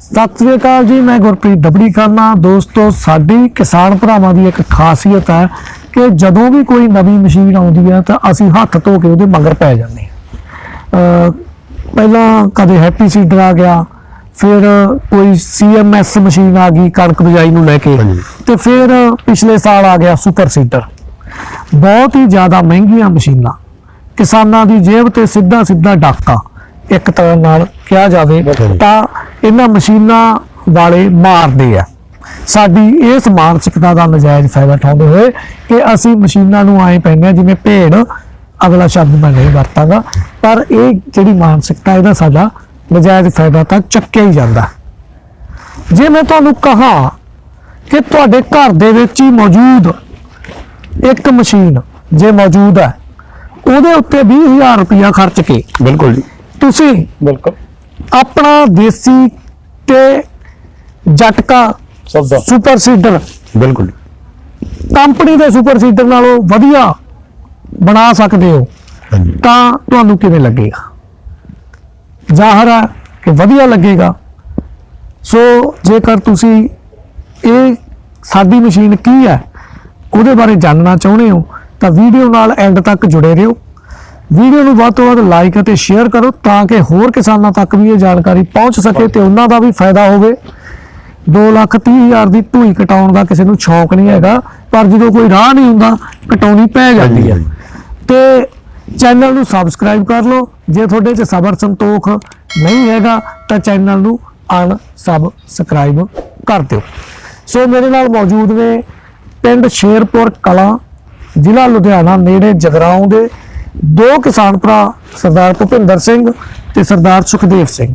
ਸਤਿ ਸ੍ਰੀ ਅਕਾਲ ਜੀ ਮੈਂ ਗੁਰਪ੍ਰੀਤ ਦਬੜੀ ਕਰਨਾ ਦੋਸਤੋ ਸਾਡੀ ਕਿਸਾਨ ਭਰਾਵਾਂ ਦੀ ਇੱਕ ਖਾਸੀਅਤ ਹੈ ਕਿ ਜਦੋਂ ਵੀ ਕੋਈ ਨਵੀਂ ਮਸ਼ੀਨ ਆਉਂਦੀ ਹੈ ਤਾਂ ਅਸੀਂ ਹੱਥ ਧੋ ਕੇ ਉਹਦੇ ਮਗਰ ਪੈ ਜਾਂਦੇ ਹਾਂ ਪਹਿਲਾਂ ਕਦੇ ਹੈਪੀ ਸੀਡਰ ਆ ਗਿਆ ਫਿਰ ਕੋਈ ਸੀਐਮਐਸ ਮਸ਼ੀਨ ਆ ਗਈ ਕਣਕ ਬਿਜਾਈ ਨੂੰ ਲੈ ਕੇ। ਤੇ ਫਿਰ ਪਿਛਲੇ ਸਾਲ ਆ ਗਿਆ ਸੁਪਰ ਸੀਡਰ ਬਹੁਤ ਹੀ ਜ਼ਿਆਦਾ ਮਹਿੰਗੀਆਂ ਮਸ਼ੀਨਾਂ ਕਿਸਾਨਾਂ ਦੀ ਜੇਬ ਤੇ ਸਿੱਧਾ ਸਿੱਧਾ ਡਾਕਾ ਇੱਕ ਤਰ੍ਹਾਂ ਨਾਲ ਕਿਹਾ ਜਾਵੇ। ਤਾਂ ਇਹਨਾਂ ਮਸ਼ੀਨਾਂ ਵਾਲੇ ਮਾਰਦੇ ਆ। ਸਾਡੀ ਇਸ ਮਾਨਸਿਕਤਾ ਦਾ ਨਜਾਇਜ਼ ਫਾਇਦਾ ਉਠਾਉਂਦੇ ਹੋਏ ਕਿ ਅਸੀਂ ਮਸ਼ੀਨਾਂ ਨੂੰ ਆਏ ਪੈਂਦੇ ਹਾਂ ਜਿਵੇਂ ਭੇਡ ਅਗਲਾ ਸ਼ਬਦ ਮੈਂ ਨਹੀਂ ਵਰਤਾਂਗਾ ਪਰ ਇਹ ਜਿਹੜੀ ਮਾਨਸਿਕਤਾ ਇਹਦਾ ਸਾਡਾ ਨਜਾਇਜ਼ ਫਾਇਦਾ ਤਾਂ ਚੱਕਿਆ ਹੀ ਜਾਂਦਾ। ਜੇ ਮੈਂ ਤੁਹਾਨੂੰ ਕਹਾ ਕਿ ਤੁਹਾਡੇ ਘਰ ਦੇ ਵਿੱਚ ਹੀ ਮੌਜੂਦ ਇੱਕ ਮਸ਼ੀਨ ਜੇ ਮੌਜੂਦ ਹੈ ਉਹਦੇ ਉੱਤੇ 20000 ਰੁਪਇਆ ਖਰਚ ਕੇ ਬਿਲਕੁਲ ਜੀ। ਤੁਸੀਂ ਬਿਲਕੁਲ। ਆਪਣਾ ਦੇਸੀ ਤੇ ਜਟਕਾ ਸਭ ਸੁਪਰ ਸੀਡਰ। ਬਿਲਕੁਲ। ਕੰਪਨੀ ਦੇ ਸੁਪਰ ਸੀਡਰ ਨਾਲੋਂ ਵਧੀਆ ਬਣਾ ਸਕਦੇ ਹੋ। ਤਾਂ ਤੁਹਾਨੂੰ ਕਿਵੇਂ ਲੱਗੇਗਾ? ਜ਼ਾਹਰ ਹੈ ਕਿ ਵਧੀਆ ਲੱਗੇਗਾ। ਸੋ ਜੇਕਰ ਤੁਸੀਂ ਇਹ ਸਾਡੀ ਮਸ਼ੀਨ ਕੀ ਹੈ ਉਹਦੇ ਬਾਰੇ ਜਾਣਨਾ ਚਾਹੁੰਦੇ ਹੋ ਤਾਂ ਵੀਡੀਓ ਨਾਲ ਐਂਡ ਤੱਕ ਜੁੜੇ ਰਹੋ। ਵੀਡੀਓ ਨੂੰ ਵੱਧ ਤੋਂ ਵੱਧ ਲਾਈਕ ਅਤੇ ਸ਼ੇਅਰ ਕਰੋ ਤਾਂ ਕਿ ਹੋਰ ਕਿਸਾਨਾਂ ਤੱਕ ਵੀ ਇਹ ਜਾਣਕਾਰੀ ਪਹੁੰਚ ਸਕੇ ਤੇ ਉਹਨਾਂ ਦਾ ਵੀ ਫਾਇਦਾ ਹੋਵੇ। 2 ਲੱਖ 30 ਹਜ਼ਾਰ ਦੀ ਢੂਈ ਕਟਾਉਣ ਦਾ ਕਿਸੇ ਨੂੰ ਸ਼ੌਂਕ ਨਹੀਂ ਹੈਗਾ ਪਰ ਜਦੋਂ ਕੋਈ ਰਾਹ ਨਹੀਂ ਹੁੰਦਾ ਕਟਾਉਣੀ ਪੈ ਜਾਂਦੀ ਹੈ। ਤੇ ਚੈਨਲ ਨੂੰ ਸਬਸਕ੍ਰਾਈਬ ਕਰ ਲਓ। ਜੇ ਤੁਹਾਡੇ 'ਚ ਸਬਰ ਸੰਤੋਖ ਨਹੀਂ ਹੈਗਾ ਤਾਂ ਚੈਨਲ ਨੂੰ ਅਨ ਸਬਸਕ੍ਰਾਈਬ ਕਰ ਦਿਓ। ਸੋ ਮੇਰੇ ਨਾਲ ਮੌਜੂਦ ਨੇ ਪਿੰਡ ਸ਼ੇਰਪੁਰ ਕਲਾਂ ਜ਼ਿਲ੍ਹਾ ਲੁਧਿਆਣਾ ਨੇੜੇ ਜਗਰਾਉਂ ਦੇ ਦੋ ਕਿਸਾਨ ਭਰਾ ਸਰਦਾਰ ਭੁਪਿੰਦਰ ਸਿੰਘ ਤੇ ਸਰਦਾਰ ਸੁਖਦੇਵ ਸਿੰਘ।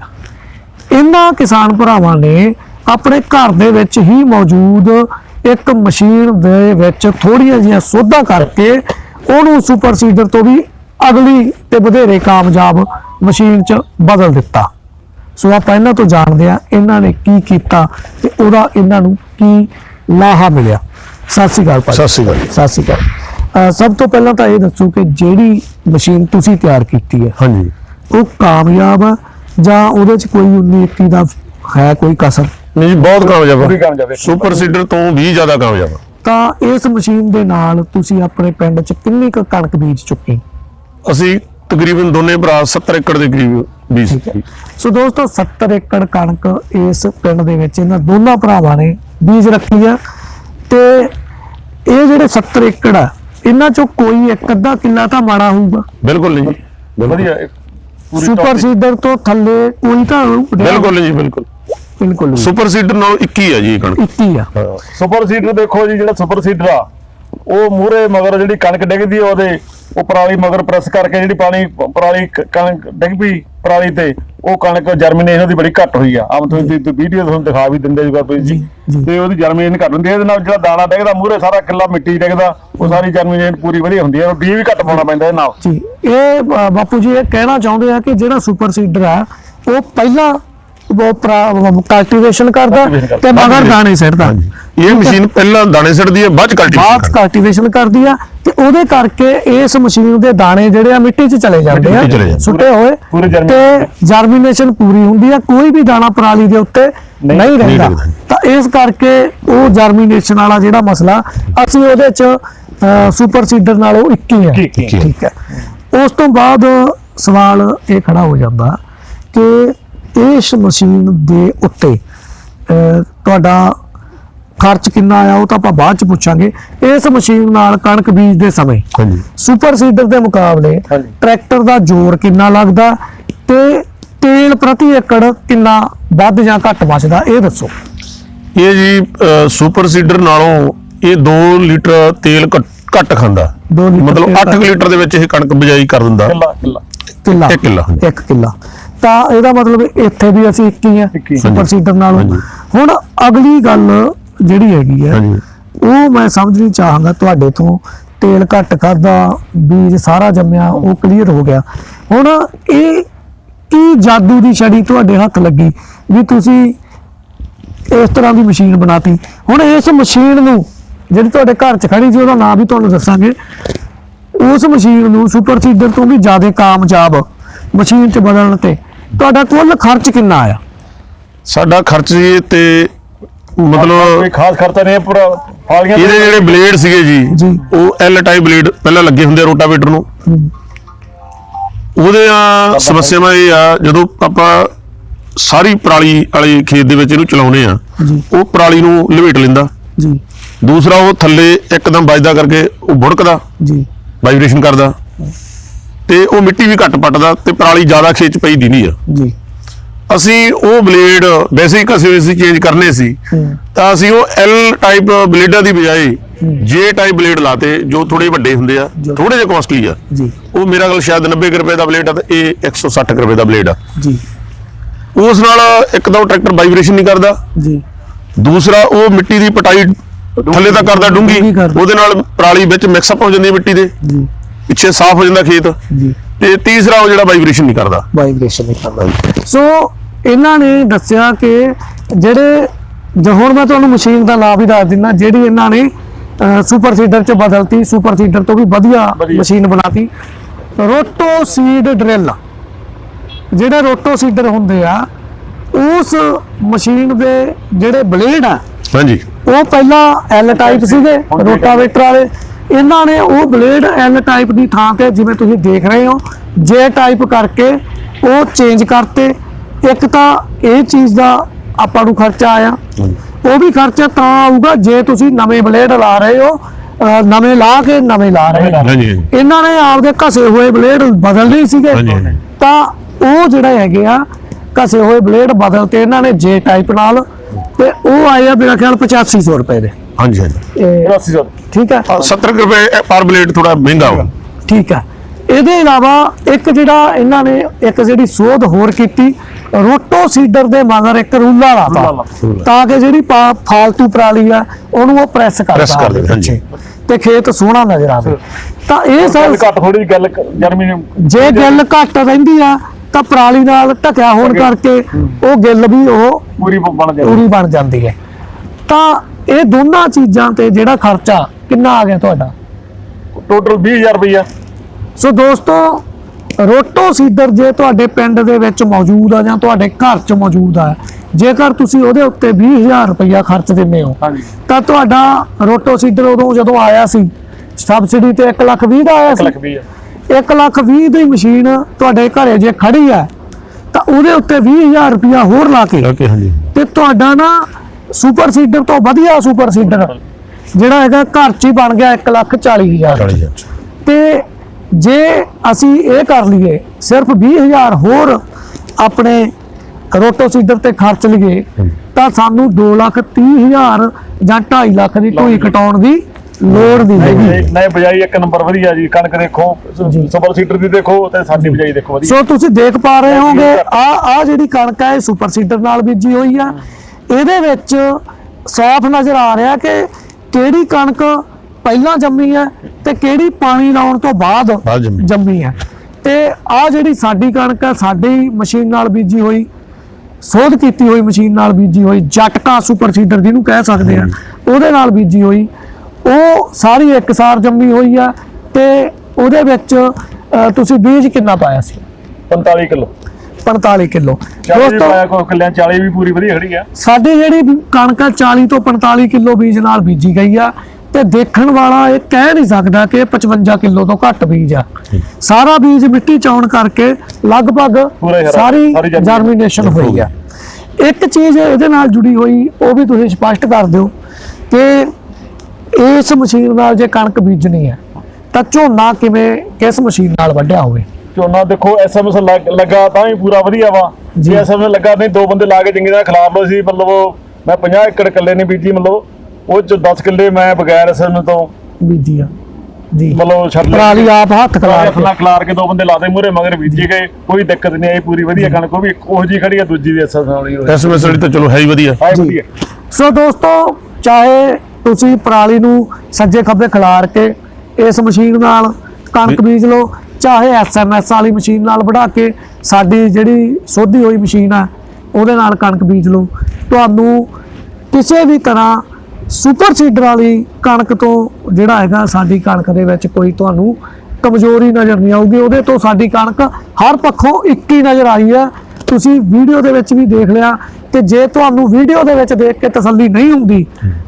ਇਹਨਾਂ ਕਿਸਾਨ ਭਰਾਵਾਂ ਨੇ ਆਪਣੇ ਘਰ ਦੇ ਵਿੱਚ ਹੀ ਮੌਜੂਦ ਇੱਕ ਮਸ਼ੀਨ ਦੇ ਵਿੱਚ ਥੋੜੀਆਂ ਜਿਹੀਆਂ ਸੋਧਾਂ ਕਰਕੇ ਉਹਨੂੰ ਸੁਪਰ ਸੀਡਰ ਤੋਂ ਵੀ ਅਗਲੀ ਤੇ ਵਧੇਰੇ ਕਾਮਯਾਬ ਮਸ਼ੀਨ 'ਚ ਬਦਲ ਦਿੱਤਾ। ਸੋ ਆਪਾਂ ਇਹਨਾਂ ਤੋਂ ਜਾਣਦੇ ਆ ਇਹਨਾਂ ਨੇ ਕੀ ਕੀਤਾ ਤੇ ਉਹਦਾ ਇਹਨਾਂ ਨੂੰ ਕੀ ਲਾਹਾ ਮਿਲਿਆ। ਸਤਿ ਸ਼੍ਰੀ ਅਕਾਲ ਸਤਿ ਸ਼੍ਰੀ ਅਕਾਲ। ਸਤਿ ਸ਼੍ਰੀ ਅਕਾਲ। ਸਭ ਤੋਂ ਪਹਿਲਾਂ ਤਾਂ ਇਹ ਦੱਸੋ ਕਿ ਜਿਹੜੀ ਮਸ਼ੀਨ ਤੁਸੀਂ ਤਿਆਰ ਕੀਤੀ ਹੈ ਹਾਂਜੀ। ਉਹ ਕਾਮਯਾਬ ਆ ਜਾਂ ਉਹਦੇ ਚ ਕੋਈ 19 21 ਦਾ ਹੈ ਕੋਈ ਕਸਰ? ਨਹੀਂ ਬਹੁਤ ਕਾਮਯਾਬ ਆ। ਸੁਪਰ ਸੀਡਰ ਤੋਂ ਵੀ ਜ਼ਿਆਦਾ ਕਾਮਯਾਬ ਆ। ਤਾਂ ਇਸ ਮਸ਼ੀਨ ਦੇ ਨਾਲ ਤੁਸੀਂ ਆਪਣੇ ਪਿੰਡ ਚ ਕਿੰਨੀ ਕੁ ਕਣਕ ਬੀਜ ਚੁੱਕੇ? ਅਸੀਂ ਤਕਰੀਬਨ ਦੋਨੇ ਭਰਾ 70 ਏਕੜ ਦੇ ਕਰੀਬ ਬੀਜ ਹੈ। ਸੋ ਦੋਸਤੋ 70 ਏਕੜ ਕਣਕ ਇਸ ਪਿੰਡ ਦੇ ਵਿੱਚ ਇਹਨਾਂ ਦੋਨਾਂ ਭਰਾਵਾਂ ਨੇ ਬੀਜ ਰੱਖੀ ਆ। ਤੇ ਇਹ ਜਿਹੜੇ 70 ਏਕੜ ਆ ਇਹਨਾਂ ਚੋਂ ਕੋਈ ਇੱਕ ਅੱਧਾ ਕਿੱਲਾ ਤਾਂ ਮਾੜਾ ਹੋਊਗਾ। ਬਿਲਕੁਲ ਨਹੀਂ ਜੀ ਵਧੀਆ ਪੂਰੀ ਸੁਪਰ ਸੀਡਰ ਤੋਂ ਥੱਲੇ ਕੋਈ ਤਾਂ ਬਿਲਕੁਲ ਨਹੀਂ। ਜੀ ਬਿਲਕੁਲ। ਬਿਲਕੁਲ ਨਹੀਂ। ਸੁਪਰ ਸੀਡਰ ਨਾਲ 21 ਹੈ ਜੀ ਇਹ ਕਣਕ। 21 ਆ। ਸੁਪਰ ਸੀਡਰ ਦੇਖੋ ਜੀ ਜਿਹੜਾ ਸੁਪਰ ਸੀਡਰ ਆ ਉਹ ਮੂਰੇ ਮਗਰ ਜਿਹੜੀ ਕਣਕ ਡਿੱਗਦੀ ਆ ਉਹਦੇ ਉਹ ਪਰਾਲੀ ਮਗਰ ਪ੍ਰੈਸ ਕਰਕੇ ਜਿਹੜੀ ਪਾਣੀ ਪਰਾਲੀ ਕ- ਕਣਕ ਡਿੱਗ ਪਈ ਪਰਾਲੀ ਤੇ ਉਹ ਕਣਕ ਜਰਮੀਨੇਸ਼ਨ ਉਹਦੀ ਬੜੀ ਘੱਟ ਹੋਈ ਆ। ਆਮ ਤੁਸੀਂ ਵੀਡੀਓ ਤੁਹਾਨੂੰ ਦਿਖਾ ਵੀ ਦਿੰਦੇ ਜੂਗਾ ਤੁਸੀਂ। ਜੀ, ਜੀ। ਤੇ ਉਹਦੀ ਜਰਮੀਨੇਸ਼ਨ ਘੱਟ ਹੁੰਦੀ ਹੈ ਇਹਦੇ ਨਾਲ ਜਿਹੜਾ ਦਾਣਾ ਡਿੱਗਦਾ ਮੂਰੇ ਸਾਰਾ ਕਿੱਲਾ ਮਿੱਟੀ ਡਿੱਗਦਾ ਉਹ ਸਾਰੀ ਜਰਮੀਨੇਸ਼ਨ ਪੂਰੀ ਵਧੀਆ ਹੁੰਦੀ ਹੈ ਬੀ ਵੀ ਘੱਟ ਪਾਉਣਾ ਪੈਂਦਾ ਇਹਦੇ ਨਾਲ। ਜੀ ਇਹ ਬਾਪੂ ਜੀ ਇਹ ਕਹਿਣਾ ਚਾਹੁੰਦੇ ਆ ਕਿ ਜਿਹੜਾ ਸੁਪਰ ਸੀਡਰ ਆ ਉਹ ਪਹਿਲਾਂ ਉਹ ਕਲਟੀਵੇਸ਼ਨ ਕਰਦਾ। ਤੇ ਮਗਰ ਦਾਣੇ ਸਿੱਟਦਾ। ਇਹ ਮਸ਼ੀਨ ਪਹਿਲਾਂ ਦਾਣੇ ਸੜਦੀ ਹੈ ਬਾਅਦ ਬਾਅਦ ਕਲਟੀਵੇਸ਼ਨ ਕਰਦੀ ਆ ਤੇ ਉਹਦੇ ਕਰਕੇ ਇਸ ਮਸ਼ੀਨ ਦੇ ਦਾਣੇ ਜਿਹੜੇ ਆ ਮਿੱਟੀ 'ਚ ਚਲੇ ਜਾਂਦੇ ਆ ਮਿੱਟੀ 'ਚ ਚਲੇ ਜਾਂਦੇ। ਸੁੱਟੇ ਹੋਏ ਪੂਰੇ ਤੇ ਜਰਮੀਨੇਸ਼ਨ ਪੂਰੀ ਹੁੰਦੀ ਆ ਕੋਈ ਵੀ ਦਾਣਾ ਪਰਾਲੀ ਦੇ ਉੱਤੇ ਨਹੀਂ- ਰਹਿੰਦਾ ਰਹਿੰਦਾ। ਤਾਂ ਇਸ ਕਰਕੇ ਉਹ ਜਰਮੀਨੇਸ਼ਨ ਵਾਲਾ ਜਿਹੜਾ ਮਸਲਾ ਅਸੀਂ ਉਹਦੇ 'ਚ ਸੁਪਰ ਸੀਡਰ ਨਾਲੋਂ 21 ਹੈ ਠੀਕ ਹੈ। ਠੀਕ ਹੈ ਉਸ ਤੋਂ ਬਾਅਦ ਸਵਾਲ ਇਹ ਖੜਾ ਹੋ ਜਾਂਦਾ ਕਿ ਇਸ ਮਸ਼ੀਨ ਦੇ ਉੱਤੇ ਅਹ, ਤੁਹਾਡਾ ਖਰਚ ਕਿੰਨਾ ਆਇਆ ਉਹ ਤਾਂ ਆਪਾਂ ਬਾਅਦ ਚ ਪੁੱਛਾਂਗੇ ਇਸ ਮਸ਼ੀਨ ਨਾਲ ਕਣਕ ਬੀਜਦੇ ਸਮੇਂ ਹਾਂਜੀ ਸੁਪਰ ਸੀਡਰ ਦੇ ਮੁਕਾਬਲੇ। ਟਰੈਕਟਰ ਦਾ ਜ਼ੋਰ ਕਿੰਨਾ ਲੱਗਦਾ ਤੇ ਤੇਲ ਪ੍ਰਤੀ ਏਕੜ ਕਿੰਨਾ ਵੱਧ ਜਾਂ ਘੱਟ ਬਚਦਾ ਇਹ ਦੱਸੋ ਇਹ ਜੀ ਸੁਪਰ ਸੀਡਰ ਨਾਲੋਂ ਇਹ 2 ਲੀਟਰ ਤੇਲ ਘੱਟ- ਖਾਂਦਾ ਮਤਲਬ ਤੇਲ 8 ਲੀਟਰ ਦੇ ਵਿੱਚ ਇਹ ਕਣਕ ਬਿਜਾਈ ਕਰ ਦਿੰਦਾ ਕਿੱਲਾ ਕਿੱਲਾ ਕਿੱਲਾ ਇੱਕ ਕਿੱਲਾ। ਇੱਕ ਤਾਂ ਇਹਦਾ ਮਤਲਬ ਇੱਥੇ ਵੀ ਅਸੀਂ 21 ਆ ਇੱਕੀ। ਸੁਪਰ। ਸੀਡਰ ਨਾਲੋਂ। ਹੁਣ ਅਗਲੀ ਗੱਲ ਜਿਹੜੀ ਹੈਗੀ ਹੈ ਹਾਂਜੀ। ਉਹ ਮੈਂ ਸਮਝਣੀ ਚਾਹਾਂਗਾ ਤੁਹਾਡੇ ਤੋਂ। ਤੇਲ ਘੱਟ ਖਾਦਾ ਬੀਜ ਸਾਰਾ ਜੰਮਿਆ ਉਹ ਕਲੀਅਰ ਹੋ ਗਿਆ। ਹੁਣ ਇਹ ਕੀ ਜਾਦੂ ਦੀ ਛੜੀ ਤੁਹਾਡੇ ਹੱਥ ਲੱਗੀ ਵੀ ਤੁਸੀਂ ਇਸ ਤਰ੍ਹਾਂ ਦੀ ਮਸ਼ੀਨ ਬਣਾਤੀ? ਹੁਣ ਇਸ ਮਸ਼ੀਨ ਨੂੰ ਜਿਹੜੀ ਤੁਹਾਡੇ ਘਰ 'ਚ ਖੜੀ ਸੀ ਉਹਦਾ ਨਾਮ ਵੀ ਤੁਹਾਨੂੰ ਦੱਸਾਂਗੇ। ਉਸ ਮਸ਼ੀਨ ਨੂੰ ਸੁਪਰ ਸੀਡਰ ਤੋਂ ਵੀ ਜ਼ਿਆਦਾ ਕਾਮਯਾਬ ਮਸ਼ੀਨ 'ਚ ਬਦਲਣ ਤੇ ਤੁਹਾਡਾ ਕੁੱਲ ਖਰਚ ਕਿੰਨਾ ਆਇਆ? ਸਾਡਾ ਖਰਚ ਜੀ ਤੇ ਮਤਲਬ ਕੋਈ ਖਾਸ ਖਰਚਾ ਨਹੀਂ ਹੈ ਪੂਰਾ ਫਾਲੀਆਂ ਇਹਦੇ ਜਿਹੜੇ ਬਲੇਡ ਸੀਗੇ ਜੀ ਜੀ। ਉਹ ਐਲ ਟਾਈਪ ਬਲੇਡ ਪਹਿਲਾਂ ਲੱਗੇ ਹੁੰਦੇ ਆ ਰੋਟਾਵੇਟਰ ਨੂੰ। ਉਹਦੇ ਆ ਸਮੱਸਿਆਵਾਂ ਇਹ ਆ ਜਦੋਂ ਆਪਾਂ ਸਾਰੀ ਪਰਾਲੀ ਵਾਲੇ ਖੇਤ ਦੇ ਵਿੱਚ ਇਹਨੂੰ ਚਲਾਉਨੇ ਆ ਜੀ। ਉਹ ਪਰਾਲੀ ਨੂੰ ਲਵੇਟ ਲੈਂਦਾ। ਜੀ। ਦੂਸਰਾ ਉਹ ਥੱਲੇ ਇੱਕਦਮ ਵੱਜਦਾ ਕਰਕੇ ਉਹ ਭੁੜਕਦਾ ਜੀ। ਵਾਈਬ੍ਰੇਸ਼ਨ ਕਰਦਾ। ਤੇ ਉਹ ਮਿੱਟੀ ਵੀ ਘੱਟ ਪੱਟਦਾ ਤੇ ਪਰਾਲੀ ਜ਼ਿਆਦਾ ਖੇਚ ਪਈ ਦਿੰਦੀ ਆ। ਜੀ। ਅਸੀਂ ਉਹ ਬਲੇਡ ਵੈਸੇ ਹੀ ਘਸੇ ਹੋਏ ਸੀ ਚੇਂਜ ਕਰਨੇ ਸੀ। ਤਾਂ ਅਸੀਂ ਉਹ ਐਲ ਟਾਈਪ ਬਲੇਡਾਂ ਦੀ ਬਜਾਏ ਜੇ ਟਾਈਪ ਬਲੇਡ ਲਾਤੇ ਜੋ ਥੋੜੇ ਵੱਡੇ ਹੁੰਦੇ ਆ ਥੋੜੇ ਜਿਹਾ ਕਾਸਟਲੀ ਆ। ਜੀ। ਉਹ ਮੇਰਾ ਕੋਲ ਸ਼ਾਇਦ 90 ਕੁ ਰੁਪਏ ਦਾ ਬਲੇਡ ਆ ਤੇ ਇਹ 160 ਕੁ ਰੁਪਏ ਦਾ ਬਲੇਡ ਆ। ਜੀ। ਉਸ ਨਾਲ ਇੱਕ ਤਾਂ ਟਰੈਕਟਰ ਵਾਈਬ੍ਰੇਸ਼ਨ ਨਹੀਂ ਕਰਦਾ। ਜੀ। ਦੂਸਰਾ ਉਹ ਮਿੱਟੀ ਦੀ ਪਟਾਈ ਥੱਲੇ ਤੱਕ ਕਰਦਾ ਡੂੰਗੀ। ਉਹਦੇ ਨਾਲ ਪਰਾਲੀ ਵਿੱਚ ਮਿਕਸ ਅਪ ਹੋ ਜਾਂਦੀ ਮਿੱਟੀ ਦੇ। ਜੀ। ਪਿੱਛੇ ਸਾਫ਼ ਹੋ ਜਾਂਦਾ ਖੇਤ। ਜੀ। ਤੇ ਤੀਸਰਾ ਉਹ ਜਿਹੜਾ ਵਾਈਬ੍ਰੇਸ਼ਨ ਨਹੀਂ ਕਰਦਾ। ਵਾਈਬ੍ਰੇਸ਼ਨ ਨਹੀਂ ਕਰਦਾ। ਸੋ ਇਹਨਾਂ ਨੇ ਦੱਸਿਆ ਕਿ ਜਿਹੜੇ ਹੁਣ ਮੈਂ ਤੁਹਾਨੂੰ ਮਸ਼ੀਨ ਦਾ ਨਾਮ ਵੀ ਦੱਸ ਦਿੰਦਾ ਜਿਹੜੀ ਇਹਨਾਂ ਨੇ ਸੁਪਰ ਸੀਡਰ ਚ ਬਦਲਤੀ ਸੁਪਰ ਸੀਡਰ ਤੋਂ ਵੀ ਵਧੀਆ। ਮਸ਼ੀਨ ਬਣਾਤੀ। ਰੋਟੋ ਸੀਡ ਡਰਿਲ ਜਿਹੜੇ ਰੋਟੋ ਸੀਡਰ ਹੁੰਦੇ ਆ ਉਸ ਮਸ਼ੀਨ ਦੇ ਜਿਹੜੇ ਬਲੇਡ ਆ ਹਾਂਜੀ। ਉਹ ਪਹਿਲਾਂ ਐਲ ਟਾਈਪ ਸੀਗੇ ਰੋਟਾਵੇਟਰ ਵਾਲੇ। ਇਹਨਾਂ ਨੇ ਉਹ ਬਲੇਡ ਐਲ ਟਾਈਪ ਦੀ ਥਾਂ ਤੇ ਜਿਵੇਂ ਤੁਸੀਂ ਦੇਖ ਰਹੇ ਹੋ ਜੇ ਟਾਈਪ ਕਰਕੇ ਉਹ ਚੇਂਜ ਕਰਤੇ। ਇੱਕ ਤਾਂ ਇਹ ਚੀਜ਼ ਦਾ ਆਪਾਂ ਨੂੰ ਖਰਚਾ ਆਇਆ। ਉਹ ਵੀ ਖਰਚਾ ਤਾਂ ਆਊਗਾ ਜੇ ਤੁਸੀਂ ਨਵੇਂ ਬਲੇਡ ਲਾ ਰਹੇ ਹੋ ਨਵੇਂ ਲਾ ਕੇ ਨਵੇਂ ਲਾ ਰਹੇ ਹੋ। ਹਾਂਜੀ ਇਹਨਾਂ ਨੇ ਆਪਦੇ ਘਸੇ ਹੋਏ ਬਲੇਡ ਬਦਲ ਨਹੀਂ ਸੀਗੇ। ਤਾਂ ਉਹ ਜਿਹੜੇ ਹੈਗੇ ਆ ਘਸੇ ਹੋਏ ਬਲੇਡ ਬਦਲ ਤੇ ਇਹਨਾਂ ਨੇ ਜੇ ਟਾਈਪ ਨਾਲ ਤੇ ਉਹ ਆਏ ਆ ਮੇਰਾ ਖਿਆਲ 8500 ਰੁਪਏ ਦੇ। ਹਾਂਜੀ ਹਾਂਜੀ। ਇਹ 80 ਠੀਕ ਹੈ 70 ਕੁ ਰੁਪਏ ਪਰ ਬਲੇਡ ਥੋੜਾ ਮਹਿੰਗਾ ਹੋ ਠੀਕ ਹੈ ਇਹਦੇ ਇਲਾਵਾ ਇੱਕ ਜਿਹੜਾ ਇਹਨਾਂ ਨੇ ਇੱਕ ਜਿਹੜੀ ਸੋਧ ਹੋਰ ਕੀਤੀ ਰੋਟੋ ਸੀਡਰ ਦੇ ਮਗਰ ਇੱਕ ਰੂਲਾ ਲਾਤਾ ਤਾਂ ਕਿ ਜਿਹੜੀ ਪਾ- ਫਾਲਤੂ ਪਰਾਲੀ ਆ ਉਹਨੂੰ ਉਹ ਪ੍ਰੈਸ ਕਰ ਦੇਵੇ, ਹਾਂਜੀ। ਤੇ ਖੇਤ ਸੋਹਣਾ ਨਜ਼ਰ ਆਵੇ। ਤਾਂ ਇਹ ਗੱਲ ਸਭ ਘੱਟ ਥੋੜੀ ਗੱਲ ਜਰਮੀ ਜੇ ਗਿੱਲ ਘੱਟ ਰਹਿੰਦੀ ਆ ਤਾਂ ਪਰਾਲੀ ਨਾਲ ਢਕਿਆ ਹੋਣ ਕਰਕੇ ਉਹ ਗਿੱਲ ਵੀ ਉਹ ਪੂਰੀ ਬਣ ਜਾਂਦੀ। ਪੂਰੀ ਬਣ ਜਾਂਦੀ ਹੈ। ਤਾਂ ਇਹ ਦੋਨਾਂ ਚੀਜ਼ਾਂ ਤੇ ਜਿਹੜਾ ਖਰਚਾ ਕਿੰਨਾ ਆ ਗਿਆ ਤੁਹਾਡਾ? ਟੋਟਲ 20000 ਰੁਪਈਆ। ਸੋ ਦੋਸਤੋ ਰੋਟੋ ਸੀਡਰ ਜੇ ਤੁਹਾਡੇ ਪਿੰਡ ਦੇ ਵਿੱਚ ਮੌਜੂਦ ਆ ਜਾਂ ਤੁਹਾਡੇ ਘਰ 'ਚ ਮੌਜੂਦ ਆ ਜੇਕਰ ਤੁਸੀਂ ਉਹਦੇ ਉੱਤੇ 20000 ਰੁਪਇਆ ਖਰਚ ਦਿੰਦੇ ਹੋ ਤਾਂ ਤੁਹਾਡਾ ਰੋਟੋ ਸੀਡਰ ਉਦੋਂ ਜਦੋਂ ਆਇਆ ਸੀ ਸਬਸਿਡੀ ਤੇ 1 ਲੱਖ 20 ਦਾ ਆਇਆ 1 ਸੀ। ਲੱਖ 20 1 ਲੱਖ 20 ਦੀ ਮਸ਼ੀਨ ਤੁਹਾਡੇ ਘਰੇ ਜੇ ਖੜੀ ਆ ਤਾਂ ਉਹਦੇ ਉੱਤੇ 20000 ਰੁਪਇਆ ਹੋਰ ਲਾ ਕੇ ਓਕੇ ਹਾਂਜੀ। ਤੇ ਤੁਹਾਡਾ ਨਾ ਸੁਪਰ ਸੀਡਰ ਤੋਂ ਵਧੀਆ ਸੁਪਰ ਸੀਡਰ ਜਿਹੜਾ ਹੈਗਾ ਘਰ 'ਚ ਹੀ ਬਣ ਗਿਆ 1 ਲੱਖ 40 ਹਜ਼ਾਰ। 40000 ਤੇ ਜੇ ਅਸੀਂ ਇਹ ਕਰ ਲਈਏ ਸਿਰਫ 20000 ਹੋਰ ਆਪਣੇ ਰੋਟੋ ਸੀਡਰ ਤੇ ਖਰਚ ਲਈਏ ਤਾਂ ਸਾਨੂੰ 2 ਲੱਖ 30 ਹਜ਼ਾਰ ਜਾਂ 2.5 ਲੱਖ ਦੀ ਢੋਈ ਕਟਾਉਣ ਦੀ ਲੋੜ ਨਹੀਂ ਹੈਗੀ। ਨਹੀਂ ਨਹੀਂ ਬਜਾਈ ਇੱਕ ਨੰਬਰ ਵਧੀਆ ਜੀ ਕਣਕ ਦੇਖੋ। ਸੁਪਰ ਸੀਟਰ ਦੀ ਦੇਖੋ ਤੇ ਸਾਡੀ ਬਜਾਈ ਦੇਖੋ ਵਧੀਆ। ਸੋ ਤੁਸੀਂ ਦੇਖ ਪਾ ਰਹੇ ਹੋਗੇ ਆ ਆ ਜਿਹੜੀ ਕਣਕ ਹੈ ਇਹ ਸੁਪਰ ਸੀਡਰ ਨਾਲ ਬੀਜੀ ਹੋਈ ਆ। ਇਹਦੇ ਵਿੱਚ ਸਾਫ਼ ਨਜ਼ਰ ਆ ਰਿਹਾ ਕਿ ਕਿਹੜੀ ਕਣਕ ਪਹਿਲਾਂ ਜੰਮੀ ਹੈ ਤੇ ਕਿਹੜੀ ਪਾਣੀ ਲਾਉਣ ਤੋਂ ਬਾਅਦ ਜੰਮੀ। ਹੈ। ਤੇ ਆ ਜਿਹੜੀ ਸਾਡੀ ਕਣਕ ਹੈ ਸਾਡੀ ਮਸ਼ੀਨ ਨਾਲ ਬੀਜੀ ਹੋਈ ਸੋਧ ਕੀਤੀ ਹੋਈ ਮਸ਼ੀਨ ਨਾਲ ਬੀਜੀ ਹੋਈ ਜਟਕਾ ਸੁਪਰ ਸੀਡਰ ਜਿਹਨੂੰ ਕਹਿ ਸਕਦੇ ਆ ਉਹਦੇ ਨਾਲ ਬੀਜੀ ਹੋਈ ਉਹ ਸਾਰੀ ਇੱਕਸਾਰ ਜੰਮੀ ਹੋਈ ਆ ਤੇ ਉਹਦੇ ਵਿੱਚ ਤੁਸੀਂ ਬੀਜ ਕਿੰਨਾ ਪਾਇਆ ਸੀ? 45 ਕਿਲੋ। 45 ਕਿਲੋ। 40 ਵੀ ਦੋਸਤੋ ਪਾਇਆ ਕੋ ਕਿੱਲਿਆਂ 40 ਵੀ ਪੂਰੀ ਵਧੀਆ ਖੜੀ ਆ। ਸਾਡੀ ਜਿਹੜੀ ਕਣਕ ਆ 40 ਤੋਂ 45 ਕਿਲੋ ਬੀਜ ਨਾਲ ਬੀਜੀ ਗਈ ਆ। ਤੇ ਦੇਖਣ ਵਾਲਾ ਇਹ ਕਹਿ ਨਹੀਂ ਸਕਦਾ ਕਿ ਇਹ 55 ਕਿਲੋ ਤੋਂ ਘੱਟ ਬੀਜ ਆ। ਸਾਰਾ ਬੀਜ ਮਿੱਟੀ ਚ ਆਉਣ ਕਰਕੇ ਲਗਭਗ ਸਾਰੀ ਜਰਮੀਨੇਸ਼ਨ ਹੋਈ ਆ। ਇੱਕ ਚੀਜ਼ ਇਹਦੇ ਨਾਲ ਜੁੜੀ ਹੋਈ ਉਹ ਵੀ ਤੁਸੀਂ ਸਪਸ਼ਟ ਕਰ ਦਿਓ ਕਿ ਇਸ ਮਸ਼ੀਨ ਨਾਲ ਜੇ ਕਣਕ ਬੀਜਣੀ ਹੈ ਤਾਂ ਝੋਨਾ ਕਿਵੇਂ ਕਿਸ ਮਸ਼ੀਨ ਨਾਲ ਵੱਢਿਆ ਹੋਵੇ? ਝੋਨਾ ਦੇਖੋ ਐਸਐਮਐਸ ਲੱਗਾ ਤਾਂ ਵੀ ਪੂਰਾ ਵਧੀਆ ਵਾ। ਜੀ। ਐਸਐਮਐਸ ਲੱਗਾ ਨਹੀਂ ਦੋ ਬੰਦੇ ਲਾ ਕੇ ਚੰਗੀ ਤਰ੍ਹਾਂ ਲਓ ਸੀ ਮਤਲਬ ਮੈਂ 50 ਏਕੜ ਇਕੱਲੇ ਨੇ ਬੀਜੀ ਮਤਲਬ ਉਹ ਚ 10 ਕਿੱਲੇ ਮੈਂ ਬਗੈਰ ਐਸਐਮਐਸ ਤੋਂ ਬੀਜੀ ਆ ਜੀ। ਮਤਲਬ ਛੱਡ ਲਈ। ਪਰਾਲੀ ਆਪ ਹੱਥ ਕਰਾ ਆਪਣਾ ਖਿਲਾਰ ਕੇ ਦੋ ਬੰਦੇ ਲਾਦੇ ਮੂਰੇ ਮਗਰ ਬੀਜੇ ਗਏ ਕੋਈ ਦਿੱਕਤ ਨਹੀਂ ਆਈ ਪੂਰੀ ਵਧੀਆ ਕਣਕ ਉਹ ਵੀ ਉਹੋ ਜੀ ਖੜੀ ਆ ਦੂਜੀ ਦੀ ਐਸਐਮਐਸ ਵਾਲੀ ਹੋਈ। ਐਸਐਮਐਸ ਵਾਲੀ ਤਾਂ ਚਲੋ ਹੈ ਹੀ ਵਧੀਆ। ਜੀ। ਵਧੀਆ। ਸੋ ਦੋਸਤੋ ਚਾਹੇ ਤੁਸੀਂ ਪਰਾਲੀ ਨੂੰ ਸੱਜੇ ਖੱਬੇ ਖਿਲਾਰ ਕੇ ਇਸ ਮਸ਼ੀਨ ਨਾਲ ਕਣਕ ਬੀਜ ਲਓ ਚਾਹੇ ਐਸਐਮਐਸ ਵਾਲੀ ਮਸ਼ੀਨ ਨਾਲ ਵਢਾ ਕੇ ਸਾਡੀ ਜਿਹੜੀ ਸੋਧੀ ਹੋਈ ਮਸ਼ੀਨ ਆ ਉਹਦੇ ਨਾਲ ਕਣਕ ਬੀਜ ਲਓ। ਤੁਹਾਨੂੰ ਕਿਸੇ ਵੀ ਤਰ੍ਹਾਂ ਸੁਪਰ ਸੀਡਰ ਵਾਲੀ ਕਣਕ ਤੋਂ ਜਿਹੜਾ ਹੈਗਾ ਸਾਡੀ ਕਣਕ ਦੇ ਵਿੱਚ ਕੋਈ ਤੁਹਾਨੂੰ ਕਮਜ਼ੋਰੀ ਨਜ਼ਰ ਨਹੀਂ ਆਊਗੀ, ਉਹਦੇ ਤੋਂ ਸਾਡੀ ਕਣਕ ਹਰ ਪੱਖੋਂ ਇੱਕ ਹੀ ਨਜ਼ਰ ਆਈ ਹੈ। ਤੁਸੀਂ ਵੀਡੀਓ ਦੇ ਵਿੱਚ ਵੀ ਦੇਖ ਲਿਆ ਤੇ ਜੇ ਤੁਹਾਨੂੰ ਵੀਡੀਓ ਦੇ ਵਿੱਚ ਦੇਖ ਕੇ ਤਸੱਲੀ ਨਹੀਂ ਹੁੰਦੀ,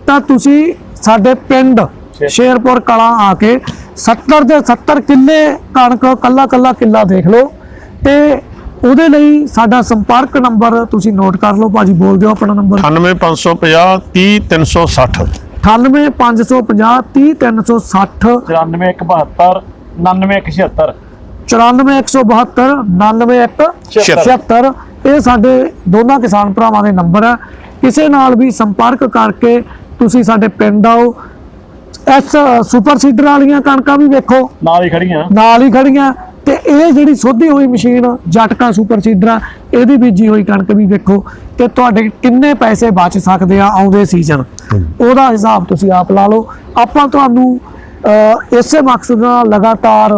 ਤਾਂ ਤੁਸੀਂ ਸਾਡੇ ਪਿੰਡ ਸ਼ੇਰਪੁਰ ਕਲਾਂ ਆ ਕੇ 70 ਦੇ 70 ਕਿੱਲੇ ਕਣਕ ਕੱਲਾ ਕੱਲਾ ਕਿੱਲਾ ਦੇਖ ਲਓ ਤੇ ਉਹਦੇ ਲਈ ਸਾਡਾ ਸੰਪਰਕ ਨੰਬਰ ਤੁਸੀਂ ਨੋਟ ਕਰ ਲਓ ਭਾਜੀ ਬੋਲ ਦਿਓ ਆਪਣਾ ਨੰਬਰ। 98550 30360 98550 30360 94172 99176 94172 99176 ਇਹ ਸਾਡੇ ਦੋਨਾਂ ਕਿਸਾਨ ਭਰਾਵਾਂ ਦੇ ਨੰਬਰ ਹੈ ਕਿਸੇ ਨਾਲ ਵੀ ਸੰਪਰਕ ਕਰਕੇ ਤੁਸੀਂ ਸਾਡੇ ਪਿੰਡ ਆਓ। ਐਸ ਸੁਪਰ ਸੀਡਰ ਵਾਲੀਆਂ ਕਣਕਾਂ ਵੀ ਵੇਖੋ। ਨਾਲ ਹੀ ਖੜੀਆਂ ਨਾਲ ਹੀ ਖੜੀਆਂ ਇਹ ਜਿਹੜੀ ਸੋਧੀ ਹੋਈ ਮਸ਼ੀਨ ਜਟਕਾ ਸੁਪਰ ਸੀਡਰ ਇਹਦੀ ਬੀਜੀ ਹੋਈ ਕਣਕ ਵੀ ਵੇਖੋ ਤੇ ਤੁਹਾਡੇ ਕਿੰਨੇ ਪੈਸੇ ਬਚ ਸਕਦੇ ਆ ਆਉਂਦੇ ਸੀਜ਼ਨ ਉਹਦਾ ਹਿਸਾਬ ਤੁਸੀਂ ਆਪ ਲਾ ਲਓ। ਆਪਾਂ ਤੁਹਾਨੂੰ ਇਸੇ ਮਕਸਦ ਨਾਲ ਲਗਾਤਾਰ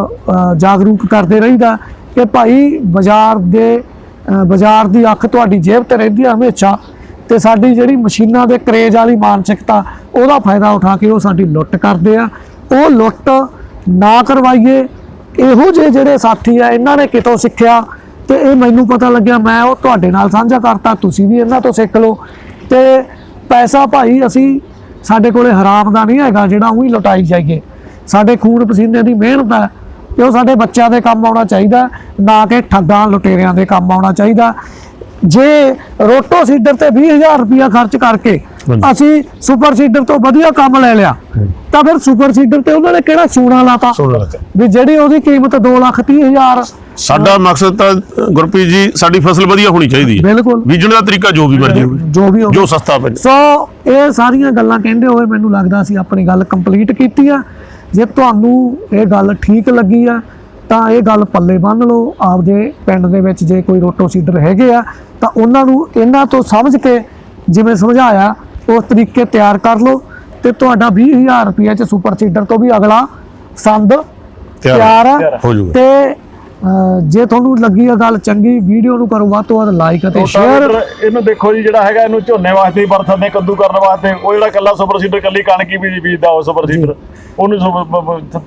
ਜਾਗਰੂਕ ਕਰਦੇ ਰਹੀਦਾ ਕਿ ਭਾਈ ਬਾਜ਼ਾਰ ਦੇ ਬਾਜ਼ਾਰ ਦੀ ਅੱਖ ਤੁਹਾਡੀ ਜੇਬ ਤੇ ਰਹਿੰਦੀ ਆ ਹਮੇਸ਼ਾ ਤੇ ਸਾਡੀ ਜਿਹੜੀ ਮਸ਼ੀਨਾਂ ਦੇ ਕਰੇਜ ਵਾਲੀ ਮਾਨਸਿਕਤਾ ਉਹਦਾ ਫਾਇਦਾ ਉਠਾ ਕੇ ਉਹ ਸਾਡੀ ਲੁੱਟ ਕਰਦੇ ਆ। ਉਹ ਲੁੱਟ ਨਾ ਕਰਵਾਈਏ ਇਹੋ ਜਿਹੇ ਜਿਹੜੇ ਸਾਥੀ ਆ, ਇਹਨਾਂ ਨੇ ਕਿਤੋਂ ਸਿੱਖਿਆ? ਤੇ ਇਹ ਮੈਨੂੰ ਪਤਾ ਲੱਗਿਆ, ਮੈਂ ਉਹ ਤੁਹਾਡੇ ਨਾਲ ਸਾਂਝਾ ਕਰਤਾ, ਤੁਸੀਂ ਵੀ ਇਹਨਾਂ ਤੋਂ ਸਿੱਖ ਲਓ। ਤੇ ਪੈਸਾ ਭਾਈ, ਅਸੀਂ ਸਾਡੇ ਕੋਲੇ ਹਰਾਮ ਦਾ ਨਹੀਂ ਹੈਗਾ, ਜਿਹੜਾ ਉਹੀ ਲੁਟਾਈ ਜਾਈਏ। ਸਾਡੇ ਖੂਨ ਪਸੀਨੇ ਦੀ ਮਿਹਨਤ ਹੈ ਤੇ ਉਹ ਸਾਡੇ ਬੱਚਿਆਂ ਦੇ ਕੰਮ ਆਉਣਾ ਚਾਹੀਦਾ, ਨਾ ਕਿ ਠੱਗਾਂ ਲੁਟੇਰਿਆਂ ਦੇ ਕੰਮ ਆਉਣਾ ਚਾਹੀਦਾ। ਜੇ ਰੋਟੋ ਸੀਡਰ ਤੇ 20000 ਰੁਪਇਆ ਖਰਚ ਕਰਕੇ ਅਸੀਂ ਸੁਪਰ ਸੀਡਰ ਤੋਂ ਵਧੀਆ ਕੰਮ ਲੈ ਲਿਆ ਤਾਂ ਫਿਰ ਸੁਪਰ ਸੀਡਰ ਤੇ ਉਹਨਾਂ ਨੇ ਕਿਹੜਾ ਸੋਨਾ ਲਾਤਾ? ਵੀ ਜਿਹੜੀ ਉਹਦੀ ਕੀਮਤ 2 ਲੱਖ 30 ਹਜ਼ਾਰ ਸਾਡਾ ਮਕਸਦ ਤਾਂ ਗੁਰਪ੍ਰੀਤ ਜੀ ਸਾਡੀ ਫਸਲ ਵਧੀਆ ਹੋਣੀ ਚਾਹੀਦੀ ਹੈ। ਬਿਲਕੁਲ। ਬੀਜਣ ਦਾ ਤਰੀਕਾ ਜੋ ਵੀ ਮਰਜ਼ੀ ਹੋਵੇ। ਜੋ ਵੀ ਹੋਵੇ। ਜੋ ਸਸਤਾ ਪੈ ਸੋ ਇਹ ਸਾਰੀਆਂ ਗੱਲਾਂ ਕਹਿੰਦੇ ਹੋਏ ਮੈਨੂੰ ਲੱਗਦਾ ਸੀ ਆਪਣੀ ਗੱਲ ਕੰਪਲੀਟ ਕੀਤੀ ਆ। ਜੇ ਤੁਹਾਨੂੰ ਇਹ ਗੱਲ ਠੀਕ ਲੱਗੀ ਆ ਤਾਂ ਇਹ ਗੱਲ ਪੱਲੇ ਬੰਨ ਲਓ ਆਪਦੇ ਪਿੰਡ ਦੇ ਵਿੱਚ ਜੇ ਕੋਈ ਰੋਟੋ ਸੀਡਰ ਹੈਗੇ ਆ ਤਾਂ ਉਹਨਾਂ ਨੂੰ ਇਹਨਾਂ ਤੋਂ ਸਮਝ ਕੇ ਜਿਵੇਂ ਸਮਝਾਇਆ ਉਸ ਤਰੀਕੇ ਤਿਆਰ ਕਰ ਲਓ ਤੇ ਤੁਹਾਡਾ 20000 ਰੁਪਏ ਚ ਸੁਪਰ ਸੀਡਰ ਤੋਂ ਵੀ ਅਗਲਾ ਸੰਦ ਤਿਆਰ ਹੋ ਜਾਊਗਾ। ਤੇ ਜੇ ਤੁਹਾਨੂੰ ਲੱਗੀ ਆ ਗੱਲ ਚੰਗੀ ਵੀਡੀਓ ਨੂੰ ਕਰੋ ਵੱਧ ਤੋਂ ਵੱਧ ਲਾਈਕ ਅਤੇ ਸ਼ੇਅਰ ਇਹਨੂੰ ਦੇਖੋ ਜੀ ਜਿਹੜਾ ਹੈਗਾ ਇਹਨੂੰ ਝੋਨੇ ਵਾਸਤੇ ਹੀ ਵਰਤ ਸਕਦੇ ਕੱਦੂ ਕਰਨ ਵਾਸਤੇ। ਉਹ ਜਿਹੜਾ ਕੱਲਾ ਸੁਪਰ ਸੀਡਰ ਕੱਲੀ ਕਣਕ ਹੀ ਬੀਜ ਬੀਜਦਾ ਉਹ ਸੁਪਰ ਸੀਡਰ। ਉਹਨੂੰ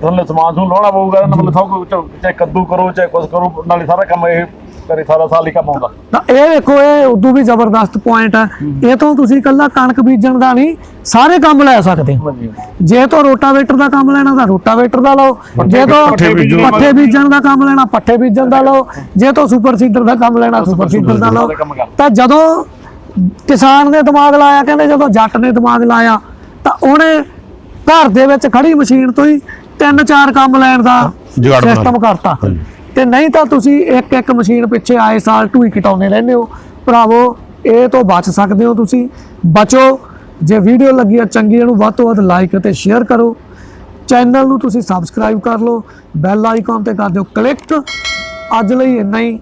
ਥੱਲੇ ਸਮਾਨ ਸਮੂਨ ਲਾਉਣਾ ਪਊਗਾ ਨਾ ਮਤਲਬ ਸਭ ਕੁਝ ਚਾਹੇ ਕੱਦੂ ਕਰੋ ਚਾਹੇ ਕੁਛ ਕਰੋ ਨਾਲੇ ਸਾਰਾ ਕੰਮ ਇਹ ਕਰੇ ਸਾਰਾ ਸਾਲ ਹੀ ਕੰਮ ਆਉਂਦਾ। ਤਾਂ ਇਹ ਵੇਖੋ ਇਹ ਉਦੋਂ ਵੀ ਜ਼ਬਰਦਸਤ ਪੁਆਇੰਟ ਹੈ ਇਹ ਤੋਂ ਤੁਸੀਂ ਇਕੱਲਾ ਕਣਕ ਬੀਜਣ ਦਾ ਨਹੀਂ ਸਾਰੇ ਕੰਮ ਲੈ ਸਕਦੇ ਹੋ। ਜੇ ਤੋਂ ਰੋਟਾਵੇਟਰ ਦਾ ਕੰਮ ਲੈਣਾ ਤਾਂ ਰੋਟਾਵੇਟਰ ਦਾ ਲਓ। ਜੇ ਤੋਂ ਪੱਠੇ ਬੀਜਣ ਦਾ- ਕੰਮ। ਲੈਣਾ ਪੱਠੇ ਬੀਜਣ ਦਾ ਲਓ। ਜੇ ਤੋਂ ਸੁਪਰ ਸੀਡਰ ਦਾ ਕੰਮ ਲੈਣਾ ਸੁਪਰ ਸੀਡਰ ਦਾ ਲਓ। ਤਾਂ ਜਦੋਂ ਕਿਸਾਨ ਨੇ ਦਿਮਾਗ ਲਾਇਆ ਕਹਿੰਦੇ ਜਦੋਂ ਜੱਟ ਨੇ ਦਿਮਾਗ ਲਾਇਆ ਤਾਂ ਉਹਨੇ ਘਰ ਦੇ ਵਿੱਚ ਖੜੀ ਮਸ਼ੀਨ ਤੋਂ ਹੀ ਤਿੰਨ ਚਾਰ ਕੰਮ ਲੈਣ ਦਾ ਸਿਸਟਮ। ਕਰਤਾ। ਤੇ ਨਹੀਂ ਤਾਂ ਤੁਸੀਂ ਇੱਕ ਇੱਕ ਮਸ਼ੀਨ ਪਿੱਛੇ ਆਏ ਸਾਲ ਢੂਈ ਕਟਾਉਂਦੇ ਰਹਿੰਦੇ ਹੋ। ਭਰਾਵੋ ਇਹ ਤੋਂ ਬਚ ਸਕਦੇ ਹੋ ਤੁਸੀਂ। ਬਚੋ। ਜੇ ਵੀਡੀਓ ਲੱਗੀ ਆ ਚੰਗੀ ਇਹਨੂੰ ਵੱਧ ਤੋਂ ਵੱਧ ਲਾਈਕ ਅਤੇ ਸ਼ੇਅਰ ਕਰੋ। ਚੈਨਲ ਨੂੰ ਤੁਸੀਂ ਸਬਸਕ੍ਰਾਈਬ ਕਰ ਲਓ। ਬੈਲ ਆਈਕਨ ਤੇ ਕਰ ਦਿਓ ਕਲਿੱਕ ਅੱਜ ਲਈ ਇੰਨਾ ਹੀ।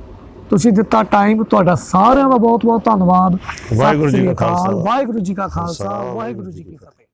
ਤੁਸੀਂ ਦਿੱਤਾ ਟਾਈਮ ਤੁਹਾਡਾ ਸਾਰਿਆਂ ਦਾ ਬਹੁਤ ਬਹੁਤ ਧੰਨਵਾਦ। ਵਾਹਿਗੁਰੂ ਜੀ ਕਾ। ਖਾਲਸਾ। ਵਾਹਿਗੁਰੂ ਜੀ ਕਾ ਖਾਲਸਾ। ਵਾਹਿਗੁਰੂ ਜੀ ਕੀ ਫਤਿਹ।